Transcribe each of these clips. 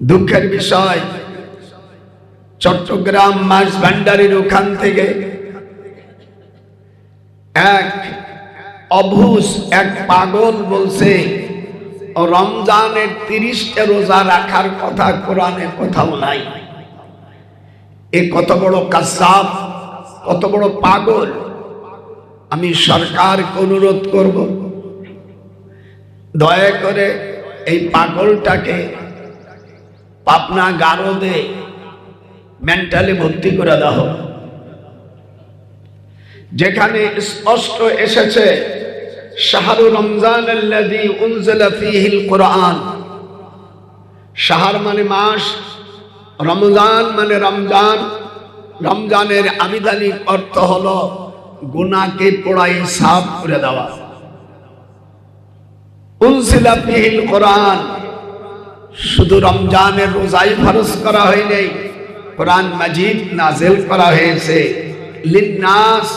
দুঃখের বিষয়, চট্টগ্রাম মাস ভান্ডারির ওখান থেকে এক অভুস এক পাগল বলছে, রমজানের তিরিশটা রোজা রাখার কথা কোরআনে কোথাও নাই। এ কত বড় কাসাব, কত বড় পাগল, আমি সরকারকে অনুরোধ করব, দয়া করে এই পাগলটাকে পাবনা গারদে মেন্টালি ভর্তি করে দাও। যেখানে স্পষ্ট এসেছে, শাহরু রমজান কোরআন। শাহর মানে মাস, রমজান মানে রমজান। রমজানের আবিধানিক অর্থ হলো গুনাহকে পোড়াই সাফ করে দেওয়া। উনজিলা ফীহিল কোরআন। শুধু রমজানের রোজাই ফরজ করা হয়নি কোরআন মাজিদ নাজেল করা হয়েছে। লিন্নাস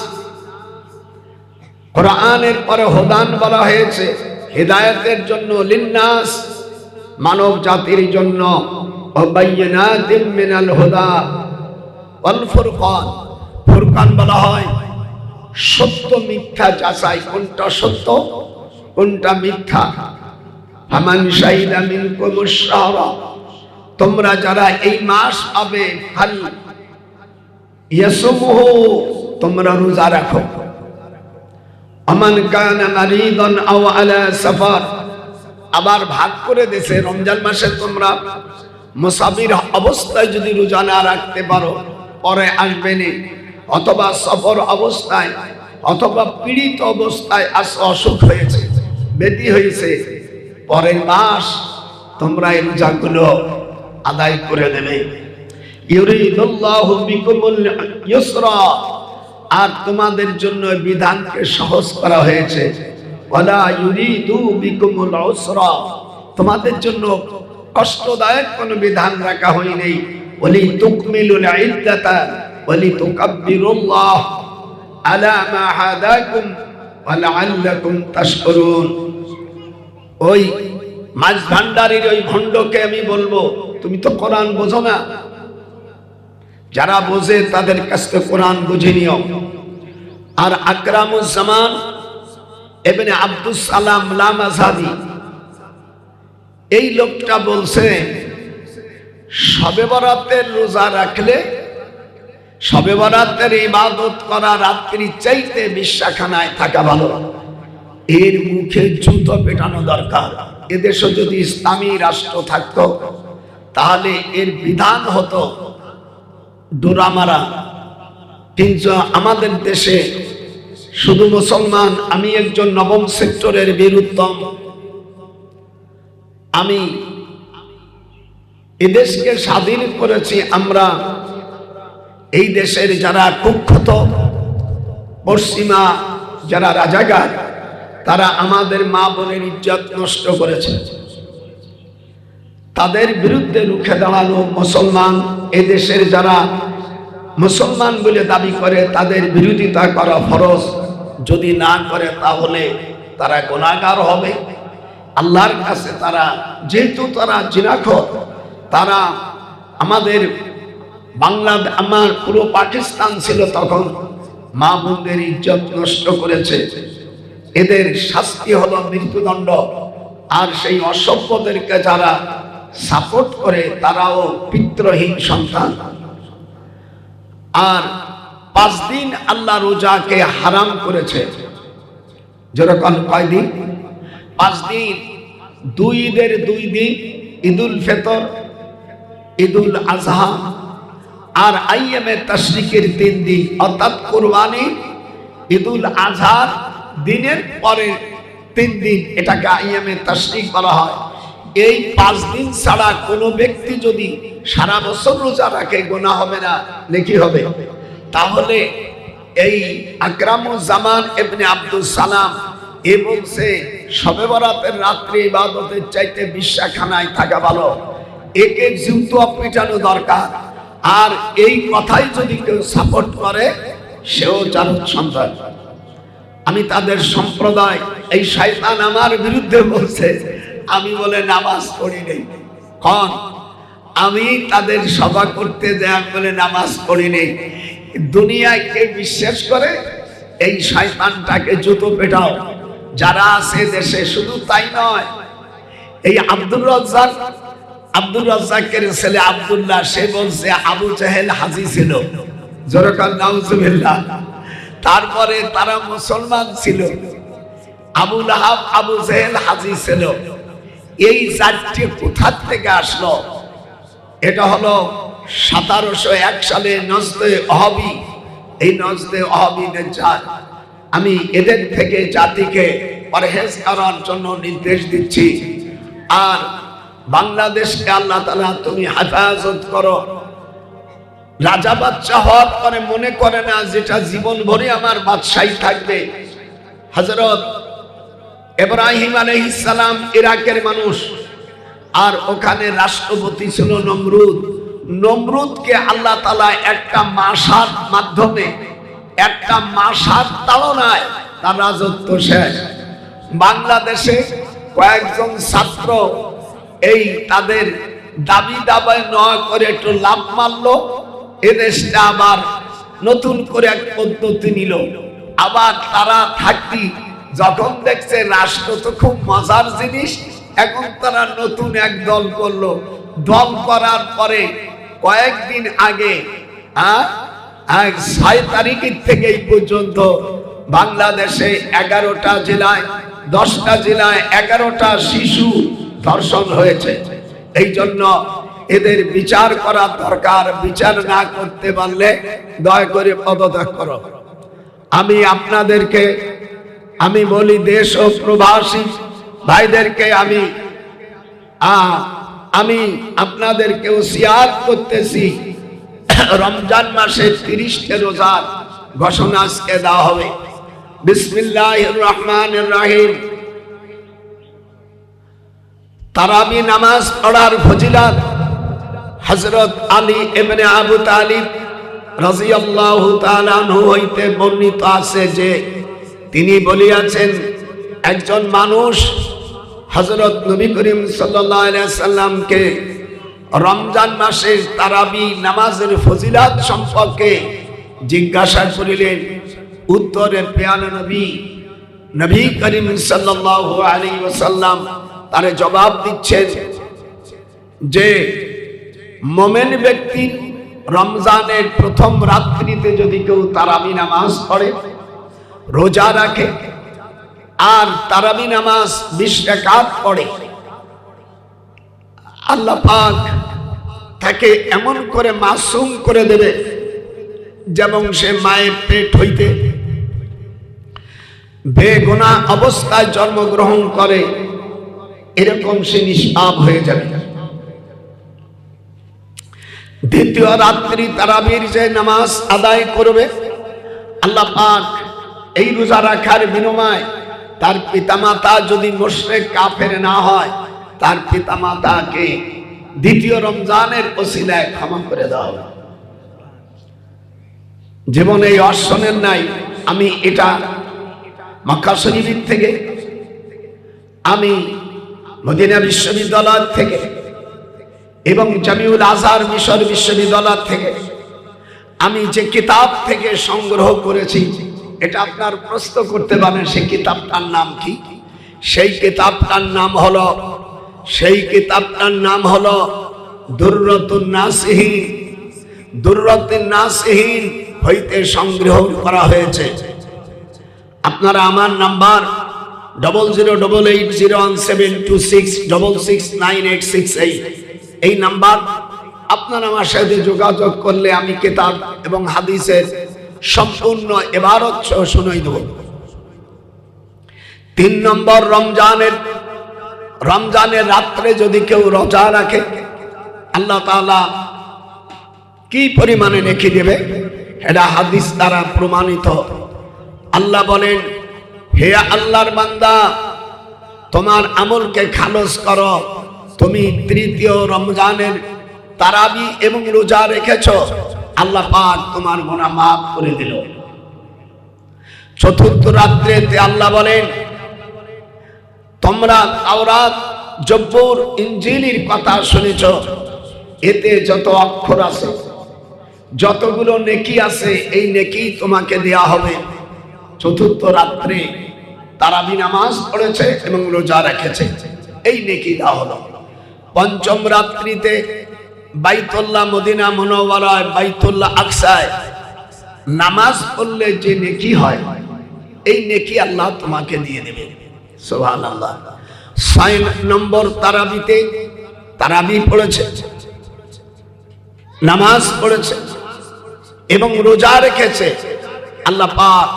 কোরআনের পরে হোদান বলা হয়েছে, হেদায়েতের জন্য লিন্নাস মানব জাতির জন্য। মিনাল হুদা ওয়াল ফুরকান ফুরকান বলা হয়, সত্য মিথ্যা যাচাই, কোনটা সত্য, কোনটা মিথ্যা। শাহরা। তোমরা যারা এই মাস পাবে তোমরা রোজা রাখো। আমান কানা মারিদান আও আবার ভাগ করে দেশে রমজান মাসে তোমরা মুসাফির অবস্থায় যদি রোজা না রাখতে পারো, পরে আসবে নি। অথবা সফর অবস্থায়, অথবা পীড়িত অবস্থায় আস অসুখ হয়েছে, বেদি হয়েছে। পরের মাস তোমরা এই রোজাগুলো আদায় করে দেবে আর তোমাদের জন্য বিধানকে সহজ করা হয়েছে। তোমাদের জন্য কষ্টদায়ক কোনো বিধান রাখা হয়নি। ওলি তুকমিলুল ইদ্দাতা, ওলি তুকাব্বিরুল্লাহ। আলা মা হাদাকুম, ওয়া লাআল্লাকুম তাশকুরুন। ওই মাছ ভান্ডারির ওই ভণ্ডকে আমি বলব, তুমি তো কোরআন বোঝো না। যারা বোঝে তাদের কাছ থেকে কোরআন বুঝে নিও। আর আকরামুজ্জামান এবেনে আব্দুস সালাম লামাজাদি, এই লোকটা বলছে, সবে বরাতের রোজা রাখলে সবে বরাতের ইবাদত করা রাত্রি চাইতে বিশ্বাখানায় থাকা ভালো। এর মুখে জুতো পেটানো দরকার। এদেশে যদি ইসলামী রাষ্ট্র থাকত, তাহলে এর বিধান হতো, ডোরামারা, কিন্তু আমাদের দেশে শুধু মুসলমান, আমি একজন নবম সেক্টরের বীরুত্তম। আমি এদেশকে স্বাধীন করেছি, আমরা এই দেশের যারা কুখ্যাত, পশ্চিমা যারা রাজাগার তারা আমাদের মা বোনের ইজ্জত নষ্ট করেছে। তাদের বিরুদ্ধে রুখে দাঁড়ানো মুসলমান এদেশের যারা মুসলমান বলে দাবি করে, তাদের বিরোধিতা করা ফরজ। যদি না করে তাহলে তারা গোনাগার হবে। আল্লাহর কাছে তারা, যেহেতু তারা জিনাখর তারা আমাদের বাংলা, আমার পুরো পাকিস্তান ছিল তখন মা বোনদের ইজ্জত নষ্ট করেছে। এদের শাস্তি হলো মৃত্যুদণ্ড। আর সেই অসভ্যদেরকে যারা সাপোর্ট করে, তারাও পিত্রহীন সন্তান। আর পাঁচ দিন আল্লাহ রোজাকে হারাম করেছে। যেরকম কয়দিন পাঁচ দিন, দুই ঈদের দুই দিন, ঈদুল ফেতর, ঈদুল আজহা, আর আইএমএ তশরিকের তিন দিন। অর্থাৎ কোরবানি, ঈদুল আজহার দিনের পরে তিন দিন এটাকে আইএমএ তশরিক বলা হয়। এই পাঁচ দিন ছাড়া কোনো ব্যক্তি যদি সারা বছর রোজা রাখে গোনা হবে না, নাকি হবে? তাহলে এই আকরামুজ্জামান এমনি আব্দুল সালাম এ বলছে সবে বরাতের রাত্রি ইবাদতের চাইতে বিশ্বাখানায় থাকা ভালো। একে জুতো পিটানো দরকার। আর এই কথাই যদি কেউ সাপোর্ট করে, সেও জানুক সন্তান। আমি তাদের সম্প্রদায়, এই শয়তান আমার বিরুদ্ধে বলছে, আমি বলে নামাজ পড়ি নেই। কন, আমি তাদের সভা করতে দেয়া বলে নামাজ পড়িনি দুনিয়ায় কে বিশ্বাস করে? এই শয়তানটাকে জুতো পেটাও। যারা আছে দেশে শুধু তাই নয়, এই আব্দুর রাজ্জাক, আব্দুর রাজ্জাকের ছেলে আব্দুল্লাহ, সে বলছে, আবু জাহেল হাজি ছিল। জোরকান নাউজুবিল্লাহ। তারপরে তারা মুসলমান ছিল। আবু লাহাব, আবু জাহেল হাজি ছিল। এই চারটি কোথার থেকে আসলো? এটা হলো সতেরোশো এক সালে নজদে অহবি এই নজদে অহবি নেজার। আমি এদের থেকে জাতিকে পরহেজ করার জন্য নির্দেশ দিচ্ছি। আর বাংলাদেশকে আল্লাহ তালা তুমি হেফাজত করো। রাজা বাচ্চা হওয়ার পরে মনে করে না যেটা জীবন ভরে আমার বাদশাহী থাকবে। হজরত এব্রাহিম আলহিসাম ইরাকের মানুষ। আর ওখানে রাষ্ট্রপতি ছিল নমরুদ। নমরুদকে আল্লাহ তালা একটা মাসার মাধ্যমে, একটা মাসার তাড়নায় তার রাজত্ব শেষ। বাংলাদেশে কয়েকজন ছাত্র এই তাদের দাবি দাবায় নয় করে একটু লাভ মারলো। এদেশটা আবার নতুন করে এক পদ্ধতি নিল। আবার তারা থাকতি, যখন দেখছে রাষ্ট্র তো খুব মজার জিনিস, এখন তারা নতুন এক দল করল। দল করার পরে কয়েকদিন আগে ছয় তারিখের থেকে এই পর্যন্ত বাংলাদেশে এগারোটা জেলায়, দশটা জেলায় এগারোটা শিশু ধর্ষণ হয়েছে। এই জন্য এদের বিচার করা দরকার। বিচার না করতে পারলে দয়া করে পদত্যাগ করো। আমি আপনাদেরকে, আমি বলি দেশ ও প্রবাসী ভাইদেরকে আমি আমি আপনাদেরকে শেয়ার করতেছি। রমজান মাসে তিরিশটে রোজার ঘোষণা আজকে দেওয়া হবে। বিসমিল্লাহ রহমান রাহিম। তারাবি নামাজ পড়ার ফজিলাত হজরত আলী এমনে আবু তালিব তাআলা আনহু হইতে বর্ণিত আছে যে তিনি বলিয়াছেন, একজন মানুষ হজরত নবী করিম সাল্লামকে রমজান মাসে তারাবি নামাজের ফজিলাত সম্পর্কে জিজ্ঞাসা করিলেন। উত্তরে পেয়াল নবী নবী করিম সাল্লাল্লাহু আলাইহি ওসাল্লাম তারে জবাব দিচ্ছেন যে মোমেন ব্যক্তি রমজানের প্রথম রাত্রিতে যদি কেউ তারাবি নামাজ পড়ে, রোজা রাখে, আর তারাবি নামাজ বিশ পড়ে, আল্লাহ পাক তাকে এমন করে মাসুম করে দেবে, যেমন সে মায়ের পেট হইতে বেগুনা অবস্থায় জন্মগ্রহণ করে, এরকম সে নিষ্পাপ হয়ে যাবে। দ্বিতীয় রাত্রি তারাবির যে নামাজ আদায় করবে, আল্লাহ পাক এই রোজা রাখার বিনিময় তার পিতামাতা যদি মোশরেক, কাফের না হয়, তার পিতামাতাকে দ্বিতীয় রমজানের ওসিলায় ক্ষমা করে দেওয়া হবে জীবনে এই অর্শনের নাই, আমি এটা মক্কা শরীফের থেকে, আমি মদিনা বিশ্ববিদ্যালয় থেকে এবং জামিউল আজহার মিশর বিশ্ববিদ্যালয় থেকে আমি যে কিতাব থেকে সংগ্রহ করেছি, এটা আপনার প্রশ্ন করতে পারেন, সেই কিতাবটার নাম কি? সেই কিতাবটার নাম হলো, সেই কিতাবটার নাম হলো, দুর্রতুন নাসহীন দুর্রতুন নাসহীন হইতে সংগ্রহ করা হয়েছে। আপনারা আমার number double zero double eight zero one seven two six double six nine eight six eight এই নাম্বার। আপনারা আমার সাথে যোগাযোগ করলে আমি কেতাব এবং হাদিসের সম্পূর্ণ এবারত সহ শুনাই দেব। তিন নম্বর, রমজানের রমজানের রাত্রে যদি কেউ রোজা রাখে, আল্লাহ তাআলা কি পরিমাণে রেখে দেবে? এটা হাদিস দ্বারা প্রমাণিত। আল্লাহ বলেন, হে আল্লাহর বান্দা, তোমার আমলকে খালস করো তুমি তৃতীয় রমজানের তারাবি এবং রোজা রেখেছ, আল্লাহ পাক তোমার গোনা মাফ করে দিল। চতুর্থ রাত্রেতে আল্লাহ বলেন, তোমরা তাওরাত, জব্বুর ইঞ্জিলির কথা শুনেছ। এতে যত অক্ষর আছে, যতগুলো নেকি আছে, এই নেকি তোমাকে দেয়া হবে। চতুর্থ রাত্রে তারাবি নামাজ পড়েছে এবং রোজা রেখেছে। এই নেকি দেওয়া হলো। পঞ্চম রাত্রিতে বাইতুল্লাহ মদিনা মনোবরায় বাইতুল্লাহ আকসায় নামাজ পড়লে যে নেকি হয়, এই নেকি আল্লাহ তোমাকে দিয়ে দেবে। সোহান আল্লাহ ছয় নম্বর তারাবিতে তারাবি পড়েছে, নামাজ পড়েছে এবং রোজা রেখেছে। আল্লাহ পাক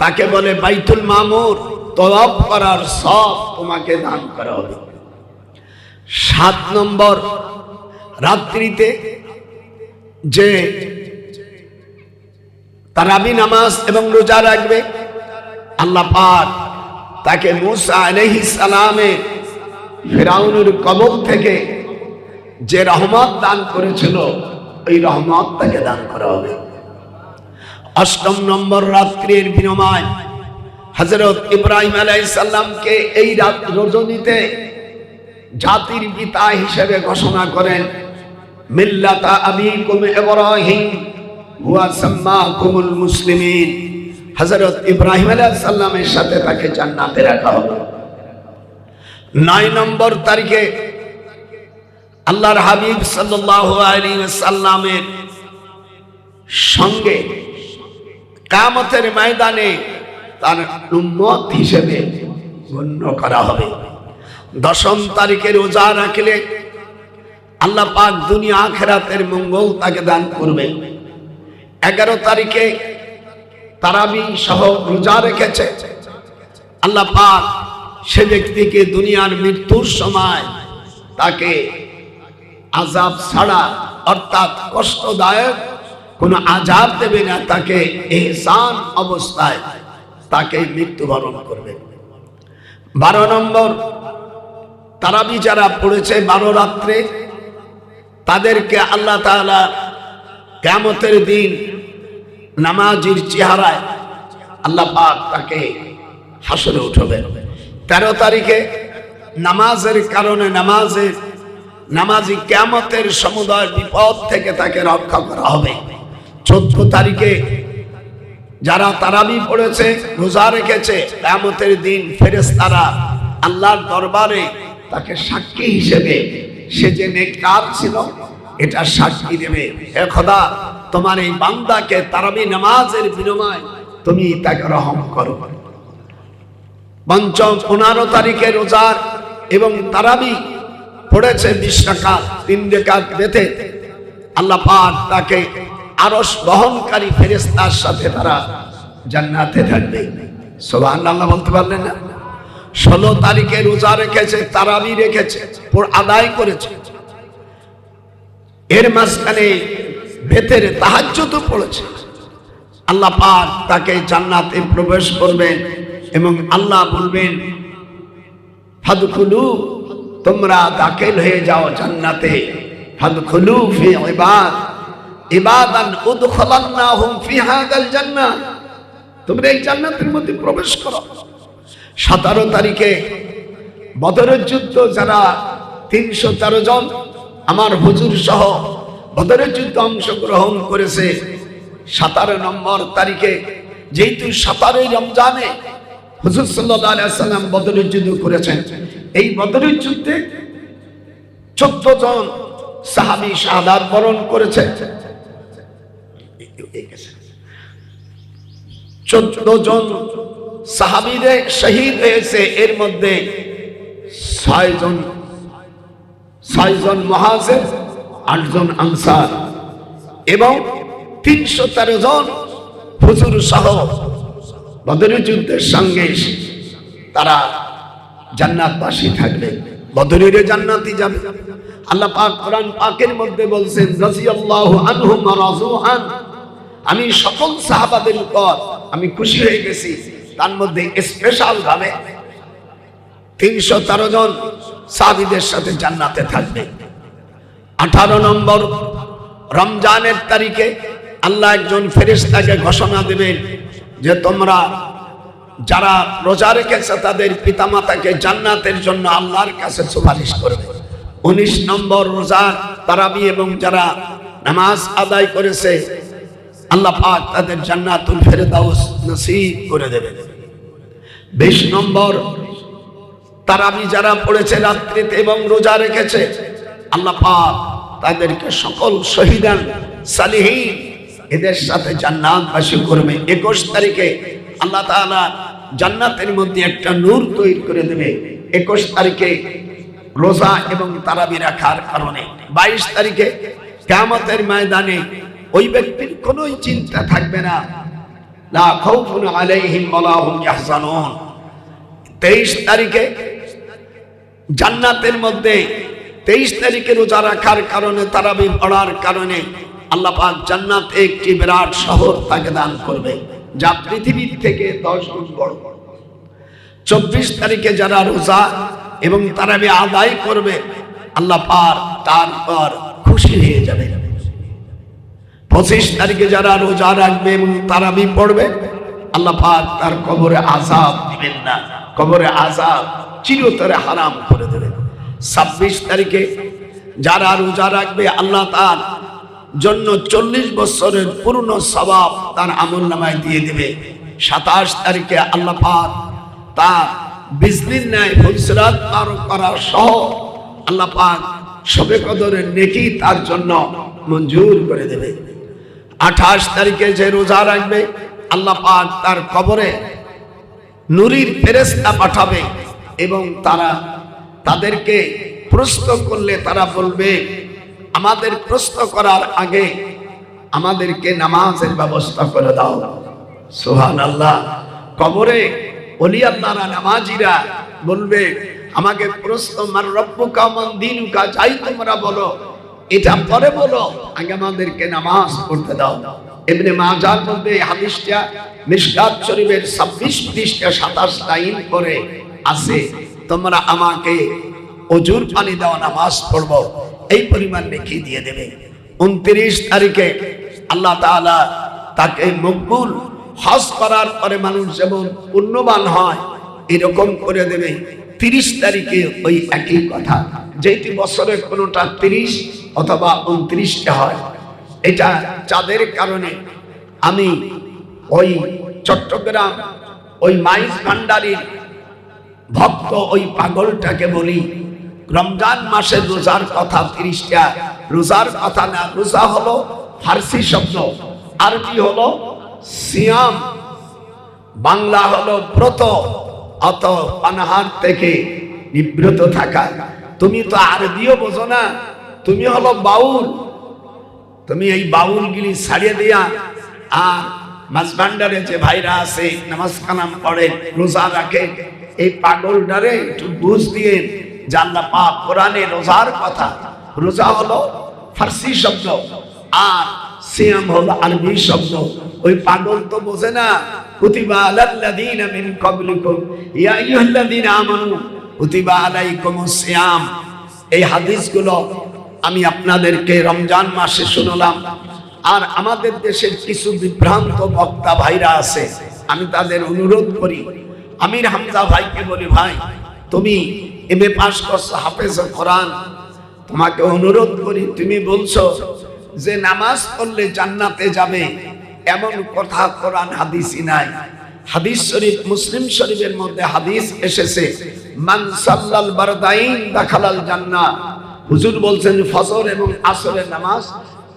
তাকে বলে, বাইতুল মামুর তলব করার সব তোমাকে দান করা হবে। সাত নম্বর রাত্রিতে যে তারাবি নামাজ এবং রোজা রাখবে, আল্লাহ পাক তাকে মুসা আলাইহিস সালামের ফেরাউনের কবর থেকে যে রহমত দান করেছিল, ওই রহমত তাকে দান করা হবে। অষ্টম নম্বর রাত্রির বিনিময় হজরত ইব্রাহিম আলাইসাল্লামকে এই রাত রজনীতে জাতির পিতা হিসেবে ঘোষণা করেন, মিল্লাতা আবিকুম ইব্রাহিম, হুয়া সাম্মাকুমুল মুসলিমিন। হযরত ইব্রাহিম আলাইহিস সালামের সাথে তাকে জান্নাতে রাখা হবে নয় নম্বর তারিখে আল্লাহর হাবিব সাল্লাল্লাহু আলাইহি ওয়াসাল্লামের সঙ্গে কামতের ময়দানে তার উম্মত হিসেবে গণ্য করা হবে। দশম তারিখে রোজা রাখলে আল্লাহ পাক দুনিয়া আখেরাতের মঙ্গল তাকে দান করবে। এগারো তারিখে তারাবি সহ রোজা রেখেছে। আল্লাহ পাক সে ব্যক্তিকে দুনিয়ার মৃত্যুর সময় তাকে আজাব ছাড়া অর্থাৎ কষ্টদায়ক কোন আজাব দেবে না, তাকে এহসান অবস্থায় তাকে মৃত্যুবরণ করবে। বারো নম্বর তারাবি যারা পড়েছে বারো রাত্রে, তাদেরকে আল্লাহ কেমতের দিন নামাজির চেহারায় আল্লাহ তাকে হাসরে উঠবে তেরো তারিখে নামাজের কারণে নামাজের, নামাজি কেমতের সমুদয় বিপদ থেকে তাকে রক্ষা করা হবে। চোদ্দ তারিখে যারা তারাবি পড়েছে, রোজা রেখেছে কেমতের দিন ফেরেস তারা আল্লাহর দরবারে তাকে সাক্ষী হিসেবে। সে যে নেককার ছিল, এটা সাক্ষী দেবে। হে খোদা, তোমার এই বান্দাকে তারাবি নামাজের বিনিময় তুমি তাকে রহম করো। পঞ্চম পনেরো তারিখে রোজার এবং তারাবি পড়েছে বিশ টাকা তিন রেখাত বেঁধে আল্লাহ পাক তাকে আরস বহনকারী ফেরেস্তার সাথে তারা জান্নাতে থাকবে। সোভান আল্লাহ বলতে পারলেন না? ষোলো তারিখে রোজা রেখেছে, তারাবি রেখেছে আদায় করেছে। এর মাঝখানে ভেতরে তাহাজ্য তো পড়েছে। আল্লাহ পাক তাকে জান্নাতে প্রবেশ করবেন এবং আল্লাহ বলবেন, ফাদখুলু, তোমরা দাখিল হয়ে যাও জান্নাতে। ফাদখুলু ফি ইবাদ, ইবাদান উদখলান্নাহুম ফি হাদাল জান্নাহ। তোমরা এই জান্নাতের মধ্যে প্রবেশ করো। সতেরো তারিখে বদরের যুদ্ধ যারা তিনশো তেরো জন, আমার হুজুর সহ বদরের যুদ্ধ অংশগ্রহণ করেছে সাতারো নম্বর তারিখে। যেহেতু সাতারোই রমজানে হুজুর সাল্লাম বদরের যুদ্ধ করেছেন, এই বদরের যুদ্ধে চোদ্দ জন সাহাবি শাহাদাত বরণ করেছে। চোদ্দ জন সাহাবিরে শহীদ হয়েছে, এর মধ্যে ছয়জন ছয়জন ছয় মহাজের, আটজন আনসার। এবং তিনশো তেরো জন হুজুর সহ বদরের যুদ্ধের সঙ্গে তারা জান্নাতবাসী থাকবে। বদরের জান্নাতি যাবে। আল্লাহ পাক কোরআন পাকের মধ্যে বলছেন রাজিয়াল্লাহু আনহুম ওয়া রাজুহান। আমি সকল সাহাবাদের উপর আমি খুশি হয়ে গেছি। তার মধ্যে স্পেশাল ভাবে তিনশো তেরো জন সাহাবিদের সাথে জান্নাতে থাকবে। আঠারো নম্বর রমজানের তারিখে আল্লাহ একজন ফেরেশতাকে ঘোষণা দেবেন যে তোমরা যারা রোজা রেখেছে তাদের পিতামাতাকে জান্নাতের জন্য আল্লাহর কাছে সুপারিশ করবে। উনিশ নম্বর রোজা তারাবি এবং যারা নামাজ আদায় করেছে আল্লাহ পাক তাদের জান্নাতুল ফেরদাউস নসিব করে দেবে বিশ নম্বর, তারাবি যারা পড়েছে রাত্রিতে এবং রোজা রেখেছে, আল্লাহ পাক তাদেরকে সকল শহীদান, সালিহীন, এদের সাথে জান্নাত জান্নাতবাসী করবে। একুশ তারিখে আল্লাহ তাআলা জান্নাতের মধ্যে একটা নূর তৈরি করে দেবে। একুশ তারিখে রোজা এবং তারাবি রাখার কারণে। বাইশ তারিখে কেয়ামতের ময়দানে ওই ব্যক্তির কোনো চিন্তা থাকবে না। লা তারিখে জান্নাতের মধ্যে তেইশ তারিখে রোজা রাখার কারণে পড়ার কারণে জান্নাতে একটি বিরাট শহর তাকে দান করবে, যা পৃথিবীর থেকে দশ গুণ বড়। চব্বিশ তারিখে যারা রোজা এবং তারাবি আদায় করবে, আল্লাহ পার তারপর খুশি হয়ে যাবে। পঁচিশ তারিখে যারা রোজা রাখবে এবং তারাবি পড়বে, আল্লাহ পাক তার কবরে আজাব দিবেন না। কবরে আজাব চিরতরে হারাম করে দেবেন। ছাব্বিশ তারিখে যারা রোজা রাখবে, আল্লাহ তার জন্য চল্লিশ বছরের পূর্ণ স্বভাব তার আমল নামায় দিয়ে দেবে। সাতাশ তারিখে আল্লাহ পাক তার বিজলির ন্যায় ফলসরাত পার করা সহ আল্লাহ পাক সবে কদরের নেকি তার জন্য মঞ্জুর করে দেবে। আঠাশ তারিখে যে রোজা রাখবে, আল্লাহ পাক তার কবরে নুরির ফেরেস্তা পাঠাবে এবং তারা তাদেরকে প্রশ্ন করলে তারা বলবে, আমাদের প্রশ্ন করার আগে আমাদেরকে নামাজের ব্যবস্থা করে দাও। সোহান আল্লাহ কবরে অলি নামাজিরা বলবে, আমাকে প্রশ্ন মার রব্বুকা মান দিনুকা, যাই তোমরা বলো। এটা পরে বলো, আগে আমাদেরকে নামাজ পড়তে দাও। এমনি মাজার মধ্যে হাদিসটা মিশকাত শরীফের ছাব্বিশ পৃষ্ঠা সাতাশ লাইন করে আছে, তোমরা আমাকে অজুর পানি দেওয়া নামাজ পড়ব। এই পরিমাণ লিখে দিয়ে দেবে। উনত্রিশ তারিখে আল্লাহ তাআলা তাকে মকবুল হজ করার পরে মানুষ যেমন পুণ্যবান হয়, এরকম করে দেবে। তিরিশ তারিখে ওই একই কথা যেটি বছরে কোনোটা তিরিশ অথবা উনত্রিশটা হয়। এটা চাঁদের কারণে আমি ওই চট্টগ্রাম, ওই মাইজ ভান্ডারির ভক্ত ওই পাগলটাকে বলি, রমজান মাসে রোজার কথা তিরিশটা, রোজার কথা না, রোজা হলো ফার্সি শব্দ, আরবি হলো সিয়াম, বাংলা হলো ব্রত, অত পানাহার থেকে নিবৃত থাকা। তুমি তো আরবিও বোঝো না। তুমি হলো বাউল। তুমি এই বাউলগুলি ছাড়িয়ে দিয়া আর মাছ ভান্ডারে যে ভাইরা আছে, নামাজ কালাম পড়ে, রোজা রাখে, এই পাগলটারে একটু বুঝ দিয়ে জানলা পা কোরআনে রোজার কথা। রোজা হলো ফার্সি শব্দ আর সিয়াম হলো আরবি শব্দ। ওই পাগল তো বোঝে না, কুতিবা আলাল্লাযীনা মিন ক্বাবলিকুম ইয়া আইয়ুহাল্লাযীনা আমানু কুতিবা আলাইকুমুস সিয়াম এই হাদিসগুলো আমি আপনাদেরকে রমজান মাসে শুনলাম, আর আমাদের দেশের কিছু বিভ্রান্ত বক্তা ভাইরা আছে, আমি তাদের অনুরোধ করি। আমির হামজা ভাইকে বলি, ভাই, তুমি এমএ পাস করছ, হাফেজ কোরআন। তোমাকে অনুরোধ করি, তুমি বলছো যে নামাজ পড়লে জান্নাতে যাবে, এমন কথা কোরআন হাদিসই নাই। হাদিস শরীফ, মুসলিম শরীফের মধ্যে হাদিস এসেছে, মান সাল্লাল বারদাইন দাখালাল জান্নাহ হুজুর বলছেন ফজর এবং আসরের নামাজ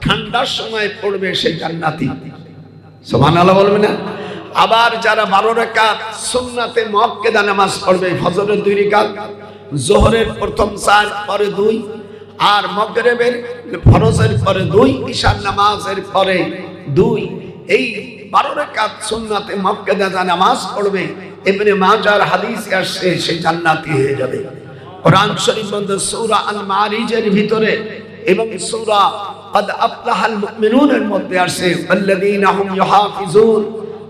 ঠান্ডার সময় পড়বে সেই জান্নাতি সুবহানাল্লাহ বলবে না? আবার যারা বারো রেখাত সুন্নাতে মুআক্কাদা নামাজ পড়বে, ফজরের দুই রেখাত জোহরের প্রথম চার, পরে দুই, আর মগরিবের ফরজের পরে দুই, ঈশার নামাজের পরে দুই। এই বারো রেখাত সুন্নাতে মুআক্কাদা যা নামাজ পড়বে, ইবনে মাজার হাদিস আসছে সে জান্নাতি হয়ে যাবে। কোরআন শরীফ মধ্যে সূরা আল মারিজের ভিতরে এবং সূরা قد أفلح المؤمنون এর মধ্যে আসে الذين هم يحافظون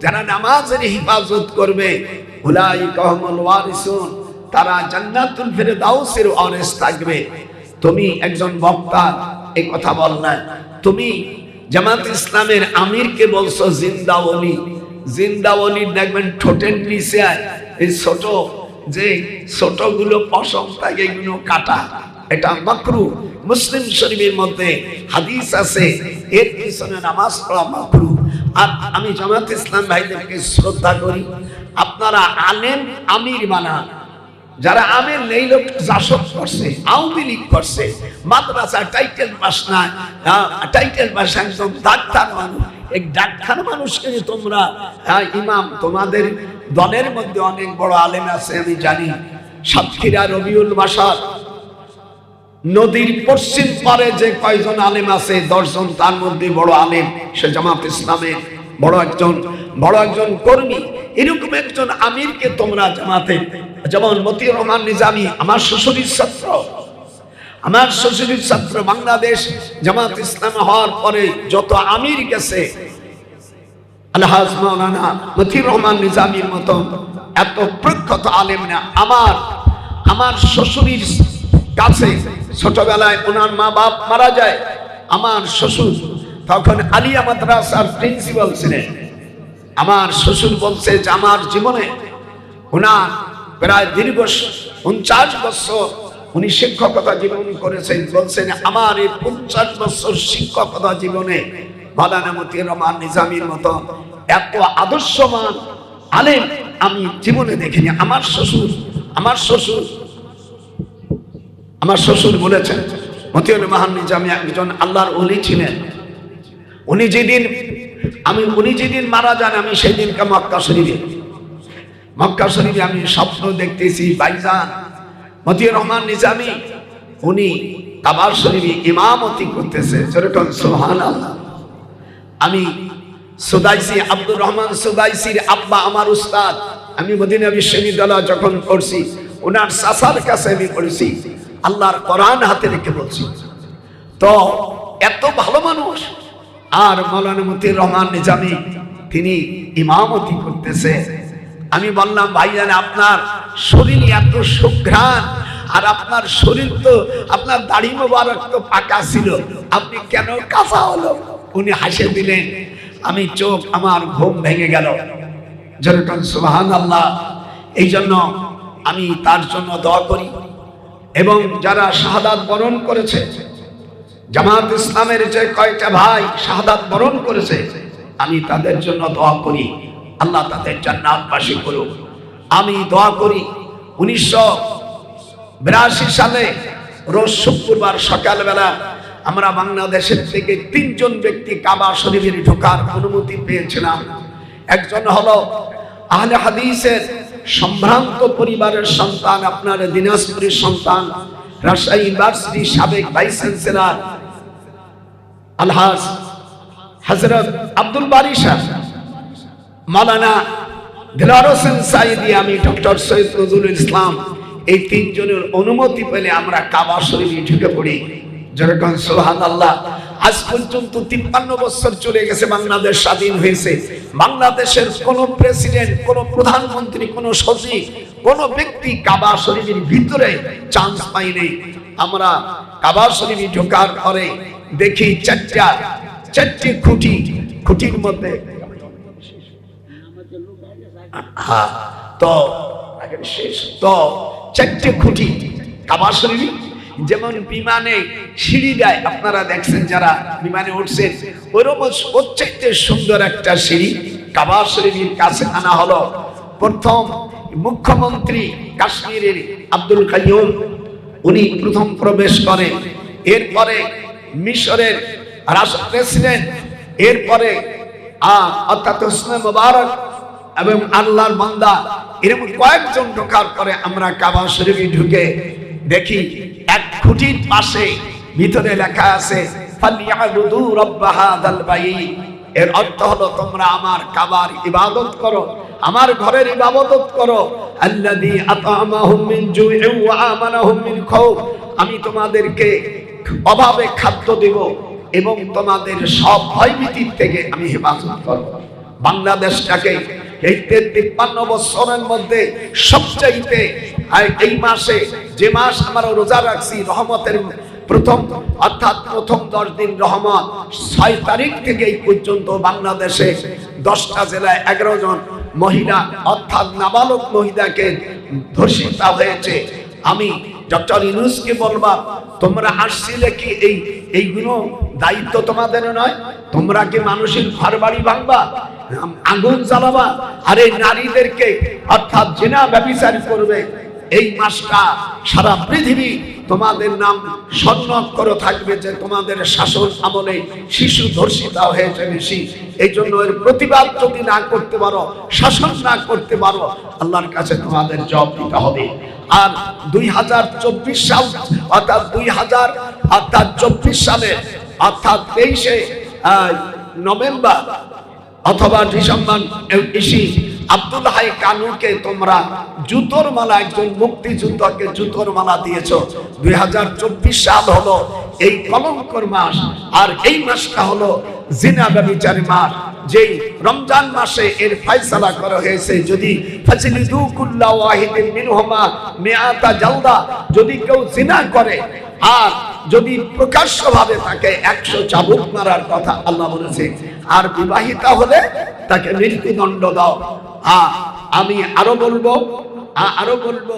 যারা নামাজের হিফাজত করবে উলাইকা হুমুল ওয়ারিসুন তারা জান্নাতুল ফিরদাউসের ওয়ারিস থাকবে তুমি একজন বক্তা এই কথা বল না তুমি জামাত ইসলামের আমিরকে বলছো জিন্দা ওলি জিন্দা ওলি দেখবেন ঠোঁটের নিচে এই ছোট যে ছোটগুলো থাকে এগুলো কাটা, এটা মাকরু। মুসলিম শরীফের মধ্যে হাদিস আছে, এর পিছনে নামাজ পড়া মাকরু। আর আমি জামাত ইসলাম ভাইদেরকে শ্রদ্ধা করি, আপনারা আলেম আমির বানান যারা আমের নেই, লোক জাসদ করছে, আওয়ামী লীগ করছে, মাদ্রাসা টাইটেল পাস না টাইটেল পাস একদম ডাক্তার মানুষ। এক ডাক্তার মানুষকে তোমরা আহ, ইমাম তোমাদের দলের মধ্যে অনেক বড় আলেম আছে আমি জানি। সাতক্ষীরা রবিউল বাসার নদীর পশ্চিম পারে যে কয়জন আলেম আছে দশজন তার মধ্যে বড় আলেম সে জামাত ইসলামের বড় একজন বড় একজন কর্মী। এরকম একজন আমিরকে তোমরা জামাতে যেমন মতিউর রহমান নিজামী আমার শ্বশুরির ছাত্র। আমার শ্বশুরির ছাত্র বাংলাদেশ জামাত ইসলাম হওয়ার পরে যত আমির গেছে, আলহাজ মাওলানা মতিউর রহমান নিজামীর মতো এত প্রখ্যাত আলেম না আমার আমার শ্বশুরির কাছে ছোটবেলায় ওনার মা বাপ মারা যায়, আমার শ্বশুর তখন আলিয়া মাদ্রাসার প্রিন্সিপাল ছিলেন। আমার শ্বশুর বলছে যে, আমার জীবনে ওনার প্রায় দীর্ঘ উনচাশ বছর উনি শিক্ষকতা জীবন করেছেন, বলছেন, আমার এই পঞ্চাশ বছর শিক্ষকতা জীবনে মতিউর রহমান নিজামীর মতো এত আদর্শমান আলেম আমি জীবনে দেখিনি। আমার শ্বশুর আমার শ্বশুর আমার শ্বশুর বলেছেন, মতিউর রহমান নিজামী একজন আল্লাহর অলি ছিলেন। উনি যেদিন, আমি, উনি যেদিন মারা যান, আমি সেদিনকে মক্কা শরীফে। মক্কা শরীফে আমি স্বপ্ন দেখতেছি বাইজান মতিউর রহমান নিজামী, উনি কাবার শরীফে ইমামতি করতেছে। যেরকম সোহান আমি সুদাইসি আব্দুর রহমান সুদাইসির আব্বা, আমার উস্তাদ। আমি মদিনা বিশ্ববিদ্যালয় যখন পড়ছি ওনার সাসার কাছে আমি পড়েছি। আল্লাহর কোরআন হাতে রেখে বলছি। তো এত ভালো মানুষ, আর মৌলানা মতির রহমান নিজামি, তিনি ইমামতি করতেছে। আমি বললাম, ভাই ভাইজান আপনার শরীর এত সুঘ্রাণ আর আপনার শরীর তো, আপনার দাড়ি মোবারক তো পাকা ছিল। আপনি কেন কাঁচা হলো? উনি হাসে দিলেন। আমি চোখ আমার ঘুম ভেঙে গেল। আল্লাহ এই জন্য আমি তার জন্য দোয়া করি। এবং যারা শাহাদাত বরণ করেছে, জামাত ইসলামের যে কয়টা ভাই শাহাদাত বরণ করেছে, আমি তাদের জন্য দোয়া করি। আল্লাহ তাদের জান্নাতবাসী করুক। আমি দোয়া করি, উনিশশো বিরাশি সালে রোজ শুক্রবার সকালবেলা আমরা বাংলাদেশের থেকে তিনজন ব্যক্তি কাবা শরীফের ঢোকার অনুমতি পেয়েছিলাম। একজন হলো আহলে হাদিসের সম্ভ্রান্ত পরিবারের সন্তান, আপনার দিনাজপুরের সন্তান, রাজশাহী ইউনিভার্সিটির সাবেক ভাইস চ্যান্সেলর, আলহাজ হজরত আব্দুল বারি সাহেব। মালানা দিলার হোসেন সাইদি আমি ডক্টর সৈয়দ নজরুল ইসলাম। এই তিনজনের অনুমতি পেলে আমরা কাবা শরীফে ঢুকে পড়ি। যেরকম সোহান আল্লাহ আজ পর্যন্ত তিপ্পান্ন বছর চলে গেছে বাংলাদেশ স্বাধীন হয়েছে। বাংলাদেশের কোন প্রেসিডেন্ট, কোন প্রধানমন্ত্রী, কোন সচিব, কোন ব্যক্তি কাবা শরীফের ভিতরে চান্স পাইনি আমরা কাবা শরীফে ঢোকার পরে দেখি চারটা, চারটি খুঁটি, খুঁটির মধ্যে হ্যাঁ তো শেষ তো চারটে খুঁটি কাবা শরীফ যেমন বিমানে সিঁড়ি দেয়, আপনারা দেখছেন যারা বিমানে উঠছেন ওরকম ওর সুন্দর একটা সিঁড়ি কাবা শরীফের কাছে আনা হলো। প্রথম মুখ্যমন্ত্রী কাশ্মীরের আব্দুল কাইয়ুম, উনি প্রথম প্রবেশ করেন। এরপরে মিশরের রাষ্ট্র প্রেসিডেন্ট, এরপরে অর্থাৎ হোসনে মোবারক এবং আল্লাহর বান্দা, এরকম কয়েকজন ঢোকার পরে আমরা কাবা শরীফে ঢুকে দেখি এক খুঁটির পাশে ভিতরে লেখা আছে এর অর্থ হলো, তোমরা আমার কাবার ইবাদত করো, আমার ঘরের ইবাদত করো। আমি তোমাদেরকে অভাবে খাদ্য দেব এবং তোমাদের সব ভয়ভীতির থেকে আমি হেফাজত করব। বাংলাদেশটাকে এই তিপ্পান্ন বছরের মধ্যে সবচাইতে এই মাসে যে মাস আমরা রোজা রাখছি, রহমতের প্রথম, অর্থাৎ প্রথম দশ দিন রহমত, ছয় তারিখ থেকে এই পর্যন্ত বাংলাদেশে দশটা জেলায় এগারো জন মহিলা, অর্থাৎ নাবালক মহিলাকে ধর্ষিতা হয়েছে। আমি ডক্টর ইনুসকে বলবা, তোমরা আসছিলে কি এই, এইগুলো দায়িত্ব তোমাদের নয়? তোমরা কি মানুষের ঘর বাড়ি ভাঙবা আগুন জ্বালাবা? আর এই নারীদেরকে অর্থাৎ জেনা ব্যবচার করবে। এই মাসটা সারা পৃথিবী তোমাদের নাম স্বর্ণাক্ষর থাকবে যে তোমাদের শাসন আমলে শিশু ধর্ষিতা হয়েছে বেশি। এই জন্য এর প্রতিবাদ যদি না করতে পারো, শাসন না করতে পারো, আল্লাহর কাছে তোমাদের জব দিতে হবে। আর দুই হাজার চব্বিশ সাল, অর্থাৎ দুই হাজার, অর্থাৎ চব্বিশ সালে, অর্থাৎ তেইশে নভেম্বর অথবা ডিসেম্বর ইসি আব্দুল হাই কানুকে তোমরা জুতোর মালা, একজন মুক্তিযোদ্ধাকে জুতোর মালা দিয়েছ। দুই হাজার চব্বিশ সাল হলো এই কলঙ্কর মাস, আর এই মাসটা হলো জিনা ব্যবচারী মাস। যেই রমজান মাসে এর ফয়সালা করা হয়েছে, যদি জালদা, যদি কেউ জিনা করে, আর যদি প্রকাশ্যভাবে তাকে একশো চাবুক মারার কথা আল্লাহ বলেছে, আর বিবাহিতা হলে তাকে মৃত্যুদণ্ড দাও। আ আমি আরও বলব আরও বলব